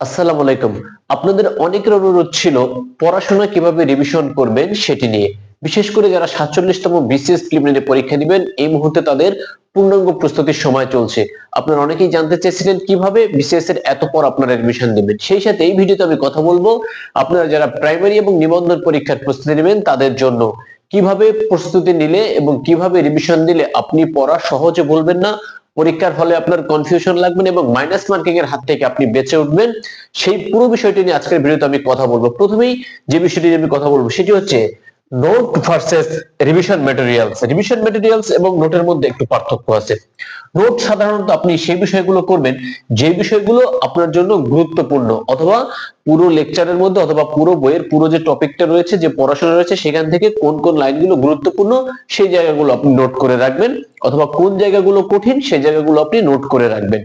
আসসালামু আলাইকুম। আপনাদের অনেকের অনুরোধ ছিল পড়াশোনা কীভাবে রিভিশন করবেন সেটি নিয়ে। বিশেষ করে যারা সাতচল্লিশতম বিসিএস প্রিলিমিনারি পরীক্ষা দিবেন, এই মুহূর্তে তাদের পূর্ণাঙ্গ প্রস্তুতির সময় চলছে। আপনারা অনেকেই জানতে চেয়েছিলেন কীভাবে বিসিএস এর এত পর আপনারা রিভিশন দিবেন। সেই সাথে এই ভিডিওতে আমি কথা বলব আপনারা যারা প্রাইমারি এবং নিবন্ধন পরীক্ষার প্রস্তুতি নেবেন, তাদের জন্য কীভাবে প্রস্তুতি নিলে এবং কীভাবে রিভিশন দিলে আপনি পড়া সহজে বলবেন না পরীক্ষার হলে আপনার কনফিউশন লাগবে এবং মাইনাস মার্কিং এর হাত থেকে আপনি বেঁচে উঠবেন। সেই পুরো বিষয়টি নিয়ে আজকের ভিডিওতে আমি কথা বলব। প্রথমেই যে বিষয়টি নিয়ে আমি কথা বলব, সেটি হচ্ছে note versus revision materials revision materials এবং নোটের মধ্যে একটু পার্থক্য আছে। নোট সাধারণত আপনি সেই বিষয়গুলো করবেন, যে বিষয়গুলো আপনার জন্য গুরুত্বপূর্ণ অথবা পুরো লেকচারের মধ্যে অথবা পুরো বইয়ের পুরো যে টপিকটা রয়েছে, যে পড়াশোনা রয়েছে, সেখান থেকে কোন কোন লাইনগুলো গুরুত্বপূর্ণ, সেই জায়গাগুলো আপনি নোট করে রাখবেন অথবা কোন জায়গাগুলো কঠিন, সেই জায়গাগুলো আপনি নোট করে রাখবেন।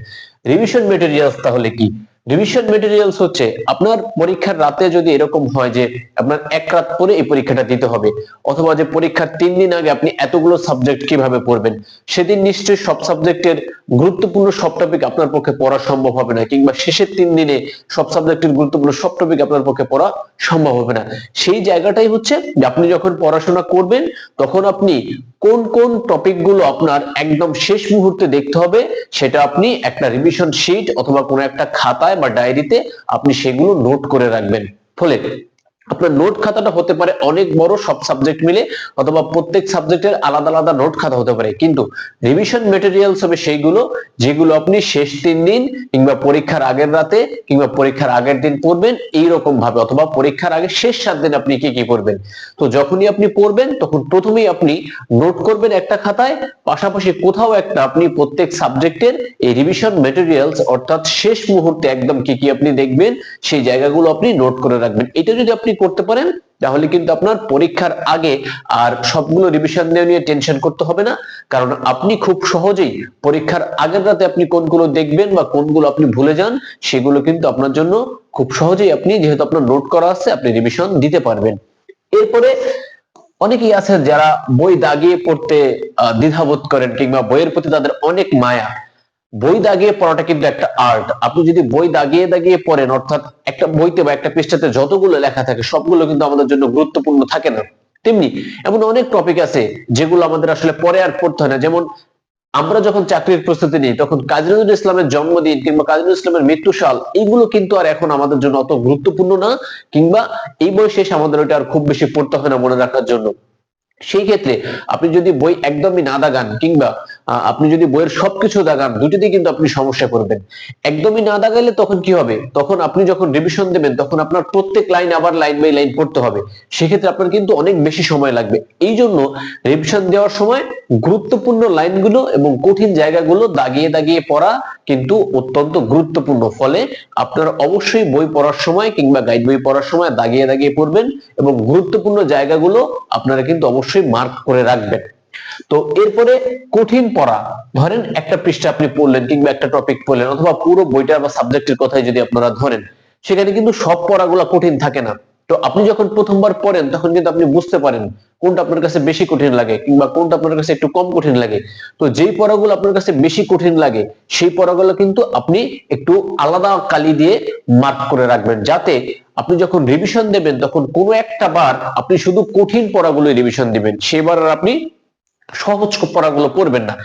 রিভিশন মেটেরিয়ালস তাহলে কি? রিভিশন মেটেরিয়ালস হচ্ছে, আপনার পরীক্ষার রাতে যদি এরকম হয় যে আপনার এক রাত পরে এই পরীক্ষাটা দিতে হবে, অথবা যে পরীক্ষার তিন দিন আগে আপনি এতগুলো সাবজেক্ট কীভাবে পড়বেন, সেদিন নিশ্চয়ই সব সাবজেক্টের গুরুত্বপূর্ণ সব টপিক আপনার পক্ষে পড়া সম্ভব হবে না, কিংবা শেষের তিন দিনে সব সাবজেক্টের গুরুত্বপূর্ণ সব টপিক আপনার পক্ষে পড়া সম্ভব হবে না। সেই জায়গাটাই হচ্ছে যে আপনি যখন পড়াশোনা করবেন, তখন আপনি কোন কোন টপিকগুলো আপনার একদম শেষ মুহূর্তে দেখতে হবে, সেটা আপনি একটা রিভিশন শিট অথবা কোনো একটা খাতায় বা ডায়েরিতে আপনি সেগুলো নোট করে রাখবেন। ফলে আপনার নোট খাতাটা হতে পারে অনেক বড় সব সাবজেক্ট মিলে, অথবা প্রত্যেক সাবজেক্টের আলাদা আলাদা নোট খাতা হতে পারে। কিন্তু রিভিশন মেটেরিয়ালস হবে সেইগুলো, যেগুলো আপনি শেষ তিন দিন কিংবা পরীক্ষার আগের রাতে কিংবা পরীক্ষার আগের দিন পড়বেন এইরকম ভাবে, অথবা পরীক্ষার আগে শেষ সাত দিন আপনি কি কি করবেন তো যখনই আপনি পড়বেন, তখন প্রথমেই আপনি নোট করবেন একটা খাতায়, পাশাপাশি কোথাও একটা আপনি প্রত্যেক সাবজেক্টের এই রিভিশন মেটেরিয়ালস অর্থাৎ শেষ মুহূর্তে একদম কি কি আপনি দেখবেন, সেই জায়গাগুলো আপনি নোট করে রাখবেন। এটা যদি আপনি করতে পারেন, তাহলে কিন্তু আপনার পরীক্ষার আগে আর সবগুলো রিভিশন দেওয়া নিয়ে টেনশন করতে হবে না। কারণ আপনি খুব সহজেই পরীক্ষার আগের রাতে আপনি কোনগুলো দেখবেন বা কোনগুলো আপনি ভুলে যান, সেগুলো কিন্তু আপনার জন্য খুব সহজেই আপনি যেহেতু আপনার নোট করা আছে, আপনি রিভিশন দিতে পারবেন। এরপরে অনেকেই আছে যারা বই দাগিয়ে পড়তে দ্বিধাবোধ করেন কিংবা বইয়ের প্রতি তাদের অনেক মায়া। বই দাগিয়ে পড়াটা কিন্তু একটা আর্ট আপনি যদি বই দাগিয়ে দাগিয়ে পড়েন, অর্থাৎ একটা বইতে বা একটা পৃষ্ঠাতে যতগুলো লেখা থাকে, সবগুলো কিন্তু আমাদের জন্য গুরুত্বপূর্ণ থাকে না। তেমনি এমন অনেক টপিক আছে যেগুলো আমাদের আসলে পরে আর পড়তে হয় না। যেমন আমরা যখন চাকরির প্রস্তুতি নিই, তখন কাজী নজরুল ইসলামের জন্মদিন কিংবা কাজী নজরুল ইসলামের মৃত্যু সাল, এইগুলো কিন্তু আর এখন আমাদের জন্য অত গুরুত্বপূর্ণ না, কিংবা এই বয়সে আমাদের ওটা আর খুব বেশি পড়তে হয় না মনে রাখার জন্য। সেই ক্ষেত্রে আপনি যদি বই একদমই না দাগান কিংবা আপনি যদি বইয়ের সবকিছু দাগান, দুটিতেই কিন্তু আপনি সমস্যা করবেন একদমই না দাগাইলে তখন কি হবে? তখন আপনি যখন রিভিশন দেবেন, তখন আপনার প্রত্যেক লাইন আবার লাইন বাই লাইন পড়তে হবে। সেক্ষেত্রে আপনার কিন্তু অনেক বেশি সময় লাগবে। এই জন্য রিভিশন দেওয়ার সময় গুরুত্বপূর্ণ লাইনগুলো এবং কঠিন জায়গাগুলো দাগিয়ে দাগিয়ে পড়া কিন্তু অত্যন্ত গুরুত্বপূর্ণ। ফলে আপনার অবশ্যই বই পড়ার সময় কিংবা গাইড বই পড়ার সময় দাগিয়ে দাগিয়ে পড়বেন এবং গুরুত্বপূর্ণ জায়গাগুলো আপনারা কিন্তু অবশ্যই মার্ক করে রাখবেন। তো এরপরে কঠিন পড়া। ধরেন একটা পৃষ্ঠা আপনি পড়লেন কিংবা একটা টপিক পড়লেন, অথবা পুরো বইটা বা সাবজেক্টের কথাই যদি আপনারা ধরেন, সেখানে কিন্তু সব পড়াগুলা কঠিন থাকে না। তো আপনি যখন প্রথমবার পড়েন, তখন কিন্তু আপনি বুঝতে পারেন কোনটা আপনার কাছে বেশি কঠিন লাগে কিংবা কোনটা আপনার কাছে একটু কম কঠিন লাগে। তো যেই পড়াগুলো আপনার কাছে বেশি কঠিন লাগে, সেই পড়াগুলো কিন্তু আপনি একটু আলাদা কালি দিয়ে মার্ক করে রাখবেন। যাতে আপনি যখন রিভিশন দেবেন, তখন কোনো একটা বার আপনি শুধু কঠিন পড়াগুলো রিভিশন দিবেন। সেবার আর আপনি সহজ পড়াগুলো পড়বেন না।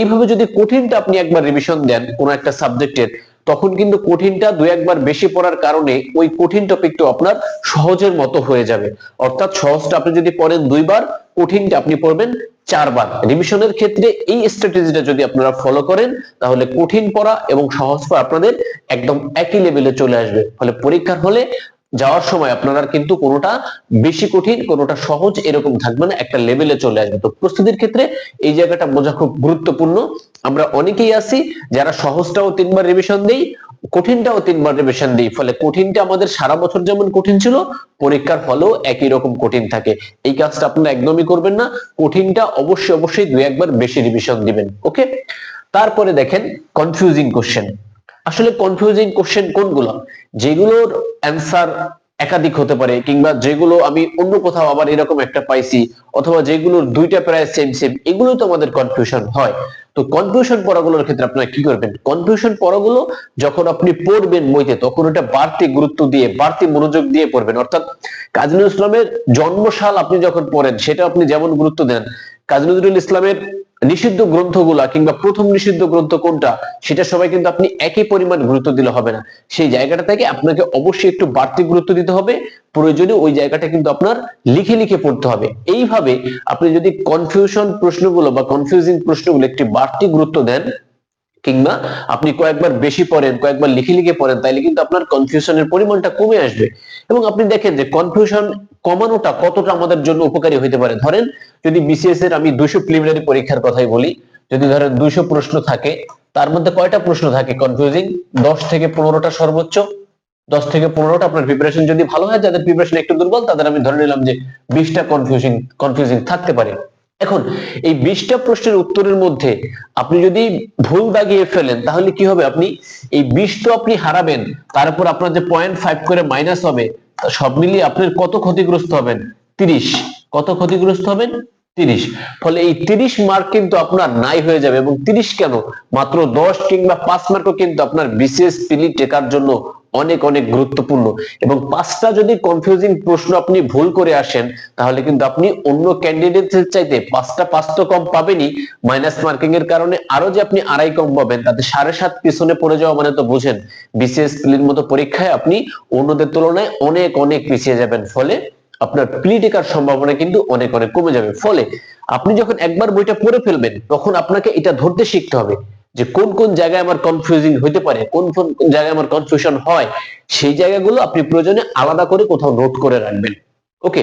এইভাবে যদি কঠিনটা আপনি একবার রিভিশন দেন কোনো একটা সাবজেক্টের তখন কিন্তু কঠিনটা দু একবার বেশি পড়ার কারণে ওই কঠিন টপিকটা আপনার সহজের মতো হয়ে যাবে। অর্থাৎ সহজটা আপনি যদি পড়েন দুইবার, কঠিনটা আপনি পড়বেন চারবার। রিভিশনের ক্ষেত্রে এই স্ট্র্যাটেজিটা যদি আপনারা ফলো করেন, তাহলে কঠিন পড়া এবং সহজ পড়া আপনাদের একদম একই লেভেলে চলে আসবে। ফলে পরীক্ষার হলে যাওয়ার সময় আপনারা কিন্তু কোনোটা বেশি কঠিন, কোনোটা সহজ এরকম থাকবে না, একটা লেভেলে চলে আসবে। তো প্রস্তুতির ক্ষেত্রে এই জায়গাটা বোঝা খুব গুরুত্বপূর্ণ। আমরা অনেকেই আছি যারা সহজটাও তিনবার রিভিশন দেই, কঠিনটাও তিনবার রিভিশন দিই, ফলে কঠিনটা আমাদের সারা বছর যেমন কঠিন ছিল, পরীক্ষার ফলেও একই রকম কঠিন থাকে। এই কাজটা আপনারা একদমই করবেন না, কঠিনটা অবশ্যই অবশ্যই দুই একবার বেশি রিভিশন দিবেন ওকে তারপরে দেখেন কনফিউজিং কোশ্চেন আসলে কনফিউজিং কোশ্চেন কোনগুলো? যেগুলোর অ্যান্সার একাধিক হতে পারে, কিংবা যেগুলো আমি অন্য কোথাও আবার এরকম একটা পাইছি, অথবা যেগুলোর দুইটা প্রায় সেম সেম এগুলো তো আমাদের কনফিউশন হয়। তো কনফিউশন পড়াগুলোর ক্ষেত্রে আপনারা কি করবেন? কনফিউশন পড়াগুলো যখন আপনি পড়বেন বইতে, তখন ওটা বাড়তি গুরুত্ব দিয়ে, বাড়তি মনোযোগ দিয়ে পড়বেন। অর্থাৎ কাজী নজরুল ইসলামের জন্মসাল আপনি যখন পড়েন, সেটা আপনি যেমন গুরুত্ব দেন, কাজী নজরুল ইসলামের নিষিদ্ধ গ্রন্থগুলা কিংবা প্রথম নিষিদ্ধ গ্রন্থ কোনটা, সেটা সবাই কিন্তু আপনি একই পরিমাণ গুরুত্ব দিলে হবে না। সেই জায়গাটা থেকে আপনাকে অবশ্যই একটু বাড়তি গুরুত্ব দিতে হবে প্রয়োজনে ওই জায়গাটা কিন্তু আপনার লিখে লিখে পড়তে হবে। এইভাবে আপনি যদি কনফিউশন প্রশ্নগুলো বা কনফিউজিং প্রশ্নগুলো একটি বাড়তি গুরুত্ব দেন কিংবা আপনি কয়েকবার বেশি পড়েন, কয়েকবার লিখে লিখে পড়েন, তাইলে কিন্তু আপনার কনফিউশনের পরিমাণটা কমে আসবে। এবং আপনি দেখেন যে কনফিউশন কমানোটা কতটা আমাদের জন্য উপকারী হতে পারে। ধরেন যদি বিসিএস এর আমি দুশো প্রিলিমিনারি পরীক্ষার কথাই বলি, যদি ধরেন দুইশো প্রশ্ন থাকে, তার মধ্যে কয়টা প্রশ্ন থাকে? কনফিউজিং দশ থেকে পনেরোটা সর্বোচ্চ। দশ থেকে পনেরোটা আপনার প্রিপারেশন যদি ভালো হয়, যাদের প্রিপারেশন একটু দুর্বল, তাদের আমি ধরে নিলাম যে বিশটা কনফিউজিং কনফিউজিং থাকতে পারে। এখন, এই বিশটা প্রশ্নের উত্তরের মধ্যে আপনি যদি ভুল দাগিয়ে ফেলেন, তাহলে কি হবে? আপনি এই বিশ তো আপনি হারাবেন তারপর আপনার যে পয়েন্ট ফাইভ করে মাইনাস হবে সব মিলিয়ে আপনার কত ক্ষতিগ্রস্ত হবেন? তিরিশ। কত ক্ষতিগ্রস্ত হবেন? তিরিশ। ফলে এই তিরিশ মার্ক কিন্তু আপনার নাই হয়ে যাবে, এবং তিরিশ কেন? মাত্র দশ কিংবা পাঁচ মার্কও কিন্তু আপনার বিশেষ পিলি টেকার জন্য অনেক অনেক গুরুত্বপূর্ণ। এবং পাঁচটা যদি কনফিউজিং প্রশ্ন আপনি ভুল করে আসেন, তাহলে কিন্তু আপনি অন্য ক্যান্ডিডেটদের চাইতে পাঁচটা পাঁচ তো কম পাবেনই। মাইনাস মার্কিং এর কারণে আরও যে আপনি আড়াই কম পাবেন, তাতে সাড়ে সাত পিছনে পড়ে যাওয়া মানে তো বুঝেন। বিসিএস পিলির মতো পরীক্ষায় আপনি অন্যদের তুলনায় অনেক অনেক পিছিয়ে যাবেন। ফলে আপনার প্লি টেকার সম্ভাবনা কিন্তু অনেক অনেক কমে যাবে। ফলে আপনি যখন একবার বইটা পড়ে ফেলবেন, তখন আপনাকে এটা ধরতে শিখতে হবে। যে কোন কোন জায়গায় আমার কনফিউজিং হতে পারে, কোন কোন কোন জায়গায় আমার কনফিউশন হয়, সেই জায়গাগুলো আপনি প্রয়োজনে আলাদা করে কোথাও নোট করে রাখবেন। ওকে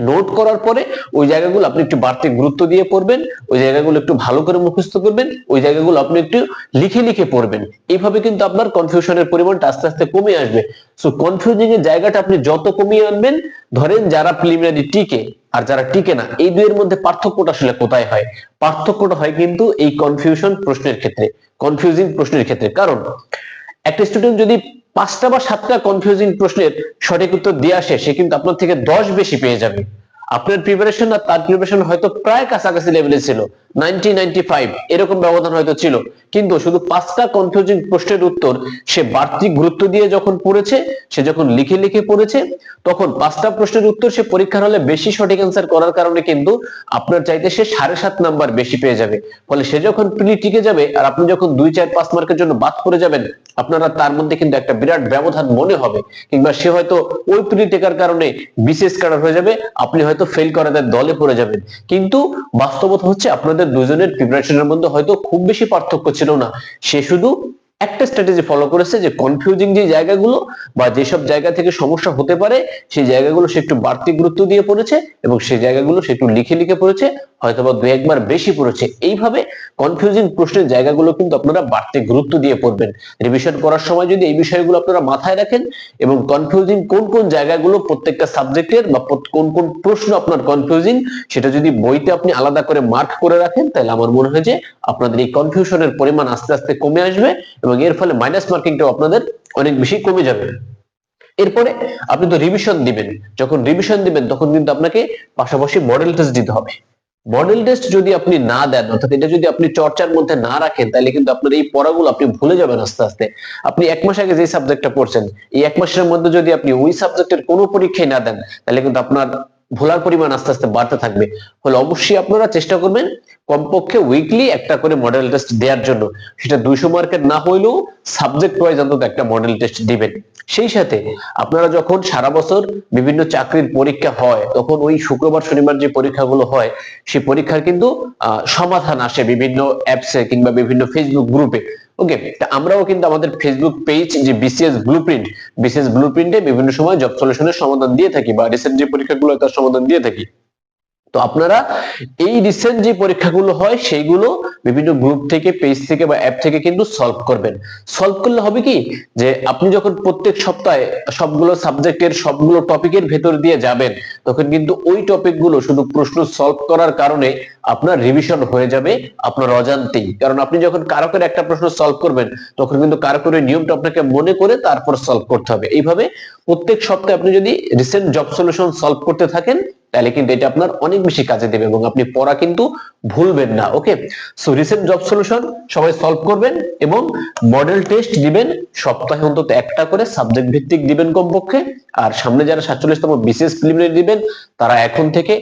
নোট করার পরে ওই জায়গাগুলো আপনি একটু বাড়তি গুরুত্ব দিয়ে পড়বেন, ওই জায়গাগুলো একটু ভালো করে মুখস্থ করবেন, ওই জায়গাগুলো আপনি একটু লিখে লিখে পড়বেন। এইভাবে কিন্তু আপনার কনফিউশনের পরিমাণটা আস্তে আস্তে কমে আসবে। সো কনফিউজিং এর জায়গাটা আপনি যত কমিয়ে আনবেন, ধরেন যারা প্রিলিমিনারি টিকে আর যারা টিকে না, এই দুইয়ের মধ্যে পার্থক্যটা আসলে কোথায় হয়? পার্থক্যটা হয় কিন্তু এই কনফিউশন প্রশ্নের ক্ষেত্রে কনফিউজিং প্রশ্নের ক্ষেত্রে। কারণ, একটা স্টুডেন্ট যদি পাঁচটা বা সাতটা কনফিউজিং প্রশ্নের সঠিক উত্তর দিয়ে আসে, সে কিন্তু আপনার থেকে দশ বেশি পেয়ে যাবে। আপনার প্রিপারেশন আর তার প্রিপারেশন হয়তো প্রায় কাছাকাছি লেভেলে ছিল। নাইনটি এরকম ব্যবধান হয়তো ছিল। কিন্তু শুধু পাঁচটা কনফিউজিং প্রশ্নের উত্তর সে বাড়তি গুরুত্ব দিয়ে যখন পড়েছে, সে যখন লিখে লিখে পড়েছে, তখন পাঁচটা প্রশ্নের উত্তর সে পরীক্ষার হলে বেশি সঠিক অ্যান্সার করার কারণে কিন্তু আপনার চাইতে সে সাড়ে সাত নাম্বার বেশি পেয়ে যাবে। ফলে সে যখন প্রি টিকে যাবে আর আপনি যখন দুই, চার, পাঁচ মার্কের জন্য বাদ পড়ে যাবেন, আপনারা তার মধ্যে কিন্তু একটা বিরাট ব্যবধান মনে হবে। কিংবা সে হয়তো ওই প্রি টেকার কারণে বিশেষ কারার হয়ে যাবে, আপনি হয়তো ফেল করাদের দলে পড়ে যাবেন। কিন্তু বাস্তবতা হচ্ছে আপনাদের দুজনের প্রিপারেশনের মধ্যে হয়তো খুব বেশি পার্থক্য ছিল না। সে শুধু একটা স্ট্র্যাটেজি ফলো করেছে যে কনফিউজিং যে জায়গাগুলো বা যেসব জায়গা থেকে সমস্যা হতে পারে, সেই জায়গাগুলো সে একটু বাড়তি গুরুত্ব দিয়ে পড়েছে এবং সেই জায়গাগুলো সে একটু লিখে লিখে পড়েছে, হয়তোবা দু একবার বেশি পড়েছে। এইভাবে কনফিউজিং প্রশ্নের জায়গাগুলো কিন্তু আপনারা বাড়তি গুরুত্ব দিয়ে পড়বেন। রিভিশন করার সময় যদি এই বিষয়গুলো আপনারা মাথায় রাখেন এবং কনফিউজিং কোন কোন জায়গাগুলো প্রত্যেকটা সাবজেক্টের বা কোন কোন প্রশ্ন আপনার কনফিউজিং সেটা যদি বইতে আপনি আলাদা করে মার্ক করে রাখেন, তাহলে আমার মনে হয় যে আপনাদের এই কনফিউশনের পরিমাণ আস্তে আস্তে কমে আসবে এবং এর ফলে মাইনাস মার্কিংটাও আপনাদের অনেক বেশি কমে যাবে। এরপরে আপনি তো রিভিশন দিবেন। যখন রিভিশন দিবেন, তখন কিন্তু আপনাকে পাশাপাশি মডেল টেস্ট দিতে হবে। মডেল টেস্ট যদি আপনি না দেন, অর্থাৎ এটা যদি আপনি চর্চার মধ্যে না রাখেন, তাহলে কিন্তু আপনার এই পড়াগুলো আপনি ভুলে যাবেন আস্তে আস্তে। আপনি এক মাস আগে যে সাবজেক্টটা পড়ছেন, এই এক মাসের মধ্যে যদি আপনি ওই সাবজেক্টের কোনো পরীক্ষায় না দেন, তাহলে কিন্তু আপনার ভোলার পরিমাণ আস্তে আস্তে বাড়তে থাকবে। ফলে অবশ্যই আপনারা চেষ্টা করবেন কমপক্ষে উইকলি একটা করে মডেল টেস্ট দেওয়ার জন্য। সেটা দুইশো মার্কের না হইলেও সাবজেক্ট ওয়াইজ অন্তত একটা মডেল টেস্ট দিবেন। সেই সাথে আপনারা যখন সারা বছর বিভিন্ন চাকরির পরীক্ষা হয়, তখন ওই শুক্রবার, শনিবার যে পরীক্ষাগুলো হয়, সেই পরীক্ষার কিন্তু সমাধান আসে বিভিন্ন অ্যাপসে কিংবা বিভিন্ন ফেসবুক গ্রুপে ওকে আমরাও কিন্তু আমাদের ফেসবুক পেজ যে বিসিএস ব্লুপ্রিন্ট বিসিএস ব্লুপ্রিন্টে বিভিন্ন সময় জব সলিউশনের সমাধান দিয়ে থাকি বা রিসেন্ট যে পরীক্ষাগুলো তার সমাধান দিয়ে থাকি। তো আপনারা এই রিসেন্ট যে পরীক্ষাগুলো হয়, সেইগুলো বিভিন্ন গ্রুপ থেকে পেজ থেকে বা অ্যাপ থেকে কিন্তু সলভ করবেন। সলভ করলে হবে কি? যে আপনি যখন প্রত্যেক সপ্তাহে সবগুলো সাবজেক্টের সবগুলো টপিকের ভেতর দিয়ে যাবেন, তখন কিন্তু ওই টপিকগুলো শুধু প্রশ্ন সলভ করার কারণে আপনার রিভিশন হয়ে যাবে, আপনার অজান্তেই। কারণ আপনি যখন কারকের একটা প্রশ্ন সলভ করবেন, তখন কিন্তু কারকের নিয়মটা আপনাকে মনে করে তারপর সলভ করতে হবে। এইভাবে প্রত্যেক সপ্তাহে আপনি যদি রিসেন্ট জব সলিউশন সলভ করতে থাকেন তাহলে কিন্তু এটা আপনার অনেক বেশি কাজে দেবে এবং আপনি পড়া কিন্তু ভুলবেন না okay so recent job solution সবাই সলভ করবেন এবং মডেল টেস্ট দিবেন, সপ্তাহে অন্তত একটা করে সাবজেক্ট ভিত্তিক দিবেন কমপক্ষে, আর সামনে যারা সাতচল্লিশতম বিশেষ প্রিলিমিনারি দিবেন, তারা এখন থেকে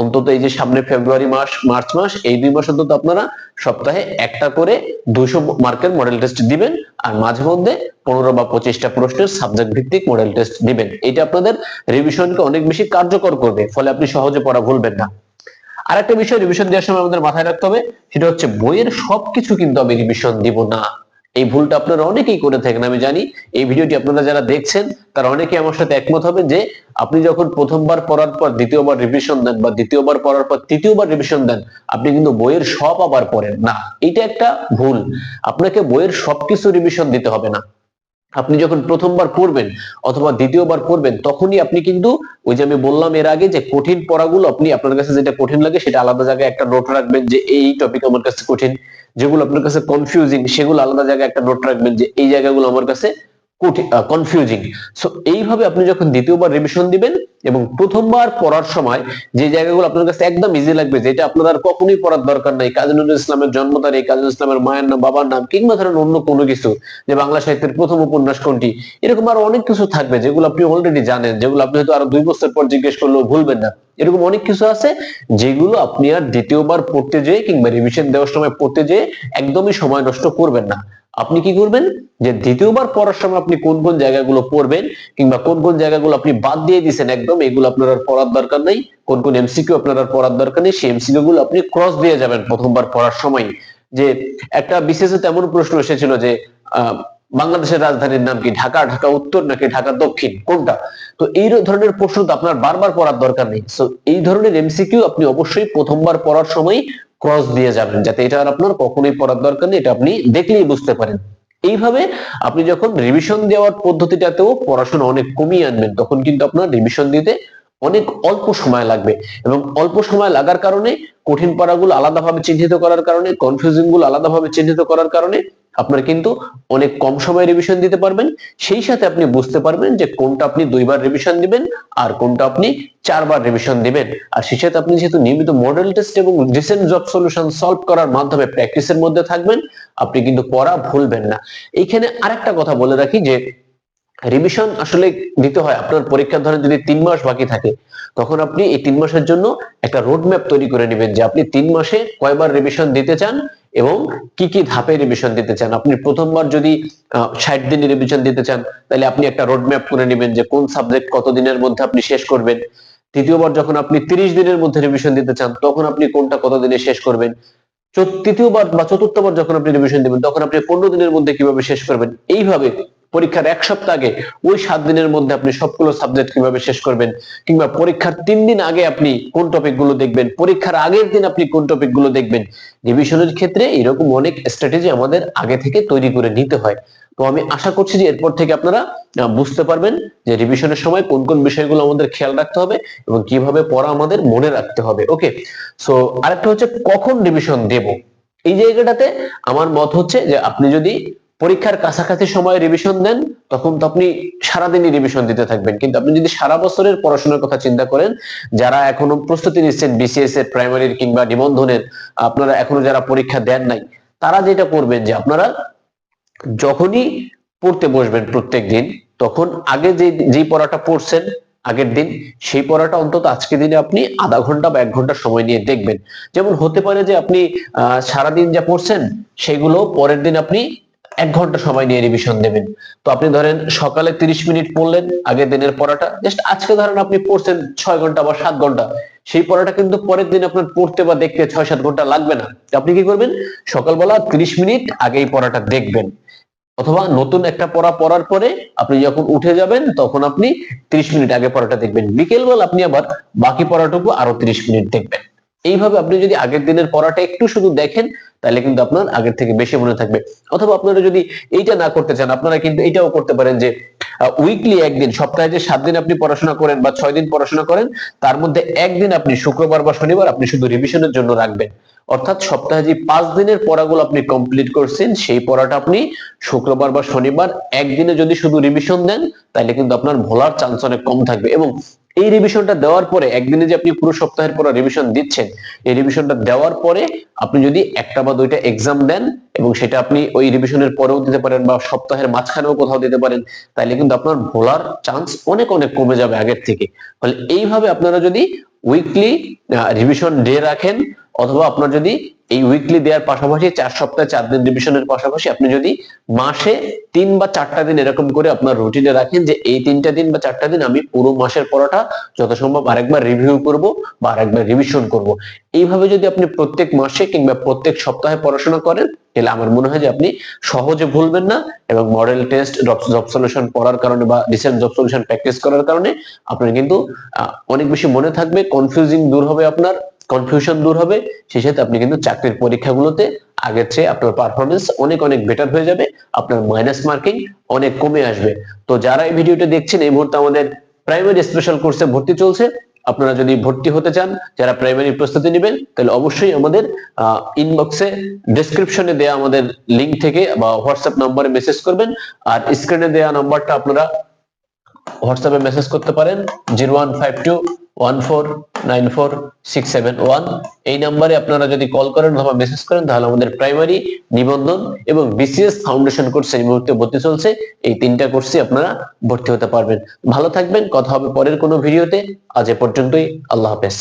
অন্তত এই যে সামনে ফেব্রুয়ারি মাস মার্চ মাস, এই দুই মাস অন্তত আপনারা সপ্তাহে একটা করে দুইশো মার্কের মডেল টেস্ট দিবেন আর মাঝে মধ্যে পনেরো বা পঁচিশটা প্রশ্নের সাবজেক্ট ভিত্তিক মডেল টেস্ট দিবেন। এটা আপনাদের রিভিশনকে অনেক বেশি কার্যকর করবে, ফলে আপনি সহজে পড়া ভুলবেন না। আরেকটা বিষয় রিভিশন দেওয়ার সময় আমাদের মাথায় রাখতে হবে, সেটা হচ্ছে বইয়ের সবকিছু কিন্তু আমি রিভিশন দিব না। এই ভুলটা আপনারা অনেকেই করে থাকেন, আমি জানি। এই ভিডিওটি আপনারা যারা দেখছেন, তারা অনেকেই আমার সাথে একমত হবে যে, আপনি যখন প্রথমবার পড়ার পর দ্বিতীয়বার রিভিশন দেন বা দ্বিতীয়বার পড়ার পর তৃতীয়বার রিভিশন দেন, আপনি কিন্তু বইয়ের সব আবার পড়েন। না, এটা একটা ভুল। আপনাকে বইয়ের সবকিছু রিভিশন দিতে হবে না। আপনি যখন প্রথমবার পড়বেন অথবা দ্বিতীয়বার পড়বেন তখনই আপনি কিন্তু ওই যে আমি বললাম এর আগে যে কঠিন পড়াগুলো আপনি আপনার কাছে যেটা কঠিন লাগে সেটা আলাদা জায়গায় একটা নোট রাখবেন যে এই টপিক আমার কাছে কঠিন। যেগুলো আপনার কাছে কনফিউজিং সেগুলো আলাদা জায়গায় একটা নোট রাখবেন যে এই জায়গাগুলো আমার কাছে কনফিউজিং সো এইভাবে আপনি যখন দ্বিতীয়বার রিভিশন দিবেন এবং প্রথমবার পড়ার সময় যে জায়গাগুলো আপনার কাছে একদম ইজি লাগবে, যেটা আপনার আর কখনোই পড়ার দরকার নাই, কাজী নজরুল ইসলামের জন্ম তারিখ, কাজী ইসলামের মায়ের নাম, বাবার নাম, কিংবা ধরেন অন্য কোনো কিছু, যে বাংলা সাহিত্যের প্রথম উপন্যাস কোনটি, এরকম আরও অনেক কিছু থাকবে যেগুলো আপনি অলরেডি জানেন, যেগুলো আপনি হয়তো আরও দুই বছর পর জিজ্ঞেস করলেও ভুলবেন না। এরকম অনেক কিছু আছে যেগুলো আপনি আর দ্বিতীয়বার পড়তে যেয়ে কিংবা রিভিশন দেওয়ার সময় পড়তে যেয়ে একদমই সময় নষ্ট করবেন না। আপনি কি করবেন? যে দ্বিতীয়বার পড়ার সময় আপনি কোন কোন জায়গাগুলো পড়বেন কিংবা কোন কোন জায়গাগুলো আপনি বাদ দিয়ে দিচ্ছেন একদম, এগুলো আপনার আর পড়ার দরকার নেই। কোন কোন এমসিকিউ আপনার আর পড়ার দরকার নেই, সেই এমসিকিউ গুলো আপনি ক্রস দিয়ে যাবেন প্রথমবার পড়ার সময়। যে একটা বিশেষ তেমন প্রশ্ন এসেছিল যে বাংলাদেশের রাজধানীর নাম কি? ঢাকা ঢাকা উত্তর নাকি ঢাকা দক্ষিণ? কোনটা? তো এই ধরনের প্রশ্ন তো আপনার বারবার পড়ার দরকার নেই। সো এই ধরনের এমসিকিউ আপনি অবশ্যই প্রথমবার পড়ার সময় ক্রস দিয়ে যাবেন, যাতে এটা আর আপনার কখনোই পড়ার দরকার নেই, এটা আপনি দেখলেই বুঝতে পারেন। এইভাবে আপনি যখন রিভিশন দেওয়ার পদ্ধতিটাতেও পড়াশোনা অনেক কমিয়ে আনবেন, তখন কিন্তু আপনার রিভিশন দিতে অনেক অল্প সময় লাগবে। এবং অল্প সময় লাগার কারণে কঠিন পাড়াগুলো আলাদাভাবে চিহ্নিত করার কারণে কনফিউজিংগুলো আলাদাভাবে চিহ্নিত করার কারণে আপনার কিন্তু অনেক কম সময় রিভিশন দিতে পারবেন। সেই সাথে আপনি বুঝতে পারবেন যে কোনটা আপনি দুইবার রিভিশন দিবেন আর কোনটা আপনি চারবার রিভিশন দিবেন। আর সেই সাথে আপনি যেহেতু নিয়মিত মডেল টেস্ট এবং রিসেন্ট জব সলিউশন সলভ করার মাধ্যমে প্র্যাকটিসের মধ্যে থাকবেন, আপনি কিন্তু পড়া ভুলবেন না। এইখানে আরেকটা কথা বলে রাখি যে রিভিশন আসলে দিতে হয়। আপনার পরীক্ষা ধরেন যদি তিন মাস বাকি থাকে, তখন আপনি এই তিন মাসের জন্য একটা রোড ম্যাপ তৈরি করে নেবেন যে আপনি তিন মাসে কয়বার রিভিশন দিতে চান এবং কি কি ধাপে রিভিশন দিতে চান। আপনি প্রথমবার যদি ষাট দিনে রিভিশন দিতে চান, তাহলে আপনি একটা রোড ম্যাপ করে নেবেন যে কোন সাবজেক্ট কত দিনের মধ্যে আপনি শেষ করবেন। তৃতীয়বার যখন আপনি তিরিশ দিনের মধ্যে রিভিশন দিতে চান, তখন আপনি কোনটা কত দিনে শেষ করবেন। তৃতীয়বার বা চতুর্থবার যখন আপনি রিভিশন দিবেন, তখন আপনি পনেরো দিনের মধ্যে কীভাবে শেষ করবেন, এইভাবে পরীক্ষার এক সপ্তাহ আগে, ওই সাত দিনের মধ্যে আপনি সবগুলো সাবজেক্ট কীভাবে শেষ করবেন? কিংবা পরীক্ষার তিন দিন আগে আপনি কোন টপিকগুলো দেখবেন? পরীক্ষার আগের দিন আপনি কোন টপিকগুলো দেখবেন? রিভিশনের ক্ষেত্রে এরকম অনেক স্ট্র্যাটেজি আমাদের আগে থেকে তৈরি করে নিতে হয়। তো আমি আশা করছি যে এরপর থেকে আপনারা বুঝতে পারবেন যে রিভিশনের সময় কোন কোন বিষয়গুলো আমাদের খেয়াল রাখতে হবে এবং কীভাবে পড়া আমাদের মনে রাখতে হবে। ওকে সো আরেকটা হচ্ছে কখন রিভিশন দেব? এই জায়গাটাতে আমার মত হচ্ছে যে আপনি যদি পরীক্ষার কাছাকাছি সময় রিভিশন দেন, তখন তো আপনি সারাদিনই রিভিশন দিতে থাকবেন। কিন্তু আপনি যদি সারা বছরের পড়াশোনার কথা চিন্তা করেন, যারা এখনও প্রস্তুতি নিচ্ছেন বিসিএস এর প্রাইমারির কিংবা নিবন্ধনের, আপনারা এখনও যারা পরীক্ষা দেন নাই, তারা যেটা করবেন যে আপনারা যখনই পড়তে বসবেন প্রত্যেক দিন, তখন আগে যে, যেই পড়াটা পড়ছেন, আগের দিন, সেই পড়াটা অন্তত আজকে দিনে আপনি আধা ঘণ্টা বা এক ঘণ্টা সময় নিয়ে দেখবেন। যেমন হতে পারে যে আপনি সারাদিন যা পড়ছেন, সেগুলো পরের দিন আপনি এক ঘণ্টা সময় নিয়ে রিভিশন দেবেন। তো আপনি ধরেন সকালে তিরিশ মিনিট পড়লেন, আগের দিনের পড়াটা জাস্ট আজকে ধরেন আপনি পড়ছেন ছয় ঘণ্টা বা সাত ঘণ্টা, সেই পড়াটা কিন্তু পরের দিন আপনার পড়তে বা দেখতে ছয় সাত ঘণ্টা লাগবে না। আপনি কি করবেন? সকালবেলা তিরিশ মিনিট আগে এই পড়াটা দেখবেন। অথবা নতুন একটা পড়া পড়ার পরে আপনি যখন উঠে যাবেন, তখন আপনি 30 মিনিট আগে পড়াটা দেখবেন। বিকেলবেলা আপনি আবার বাকি পড়াটুকু আরও 30 মিনিট দেখবেন। এইভাবে আপনি যদি আগের দিনের পড়াটা একটু শুধু দেখেন, তাহলে কিন্তু আপনার আগের থেকে বেশি মনে থাকবে। অথবা আপনারা যদি এইটা না করতে চান, আপনারা কিন্তু এটাও করতে পারেন যে উইকলি একদিন, সপ্তাহে যে সাত দিন আপনি পড়াশোনা করেন বা ছয় দিন পড়াশোনা করেন, তার মধ্যে একদিন আপনি শুক্রবার বা শনিবার আপনি শুধু রিভিশনের জন্য রাখবেন। অর্থাৎ সপ্তাহে যে পাঁচ দিনের পড়াগুলো আপনি কমপ্লিট করছেন, সেই পড়াটা আপনি শুক্রবার বা শনিবার একদিনে যদি শুধু রিভিশন দেন, তাহলে কিন্তু আপনার ভোলার চান্স অনেক কম থাকবে। এবং এই রিভিশনটা দেওয়ার পরে, একদিনে যে আপনি পুরো সপ্তাহের পর রিভিশন দিচ্ছেন, এই রিভিশনটা দেওয়ার পরে আপনি যদি একটা বা দুইটা এক্সাম দেন এবং সেটা আপনি ওই রিভিশনের পরেও দিতে পারেন বা সপ্তাহের মাঝখানেও কোথাও দিতে পারেন তাহলে কিন্তু আপনার ভোলার চান্স অনেক অনেক কমে যাবে আগের থেকে। ফলে এইভাবে আপনারা যদি উইকলি রিভিশন ডে রাখেন অথবা আপনার যদি এই উইকলি দেওয়ার পাশাপাশি চার সপ্তাহে চার দিন রিভিশনের পাশাপাশি আপনি যদি মাসে তিন বা চারটা দিন এরকম করে আপনার রুটিনে রাখেন যে এই তিনটা দিন বা চারটা দিন আমি পুরো মাসের পড়াটা যত সম্ভব আরেকবার রিভিউ করব বা আরেকবার রিভিশন করব। এইভাবে যদি আপনি প্রত্যেক মাসে কিংবা প্রত্যেক সপ্তাহে পড়াশোনা করেন, তাহলে আমার মনে হয় যে আপনি সহজে ভুলবেন না এবং মডেল টেস্ট জব সলিউশন পড়ার কারণে বা রিসেন্ট জব সলিউশন প্র্যাকটিস করার কারণে আপনার কিন্তু অনেক বেশি মনে থাকবে কনফিউজিং দূর হবে আপনার। কনফিউশন দূর হবে। সেই সাথে আপনি কিন্তু চাকরির পরীক্ষাগুলোতে আগের চেয়ে আপনার পারফরমেন্স অনেক অনেক বেটার হয়ে যাবে, আপনার মাইনাস মার্কিং অনেক কমে আসবে। তো যারা এই ভিডিওটা দেখছেন, এই মুহূর্তে আমাদের প্রাইমারি স্পেশাল কোর্সে ভর্তি চলছে। আপনারা যদি ভর্তি হতে চান, যারা প্রাইমারি প্রস্তুতি নেবেন, তাহলে অবশ্যই আমাদের ইনবক্সে ডেসক্রিপশনে দেয়া আমাদের লিংক থেকে বা হোয়াটসঅ্যাপ নম্বরে মেসেজ করবেন। আর স্ক্রিনে দেয়া নাম্বারটা আপনারা হোয়াটসঅ্যাপে মেসেজ করতে পারেন zero one five two one four nine four six seven one এই নাম্বারে আপনারা যদি কল করেন অথবা মেসেজ করেন, তাহলে আমাদের প্রাইমারি নিবন্ধন এবং বিসিএস ফাউন্ডেশন কোর্স এই মুহূর্তে ভর্তি চলছে। এই তিনটা কোর্সে আপনারা ভর্তি হতে পারবেন। ভালো থাকবেন, কথা হবে পরের কোনো ভিডিওতে আজ এ পর্যন্তই, আল্লাহ হাফেজ।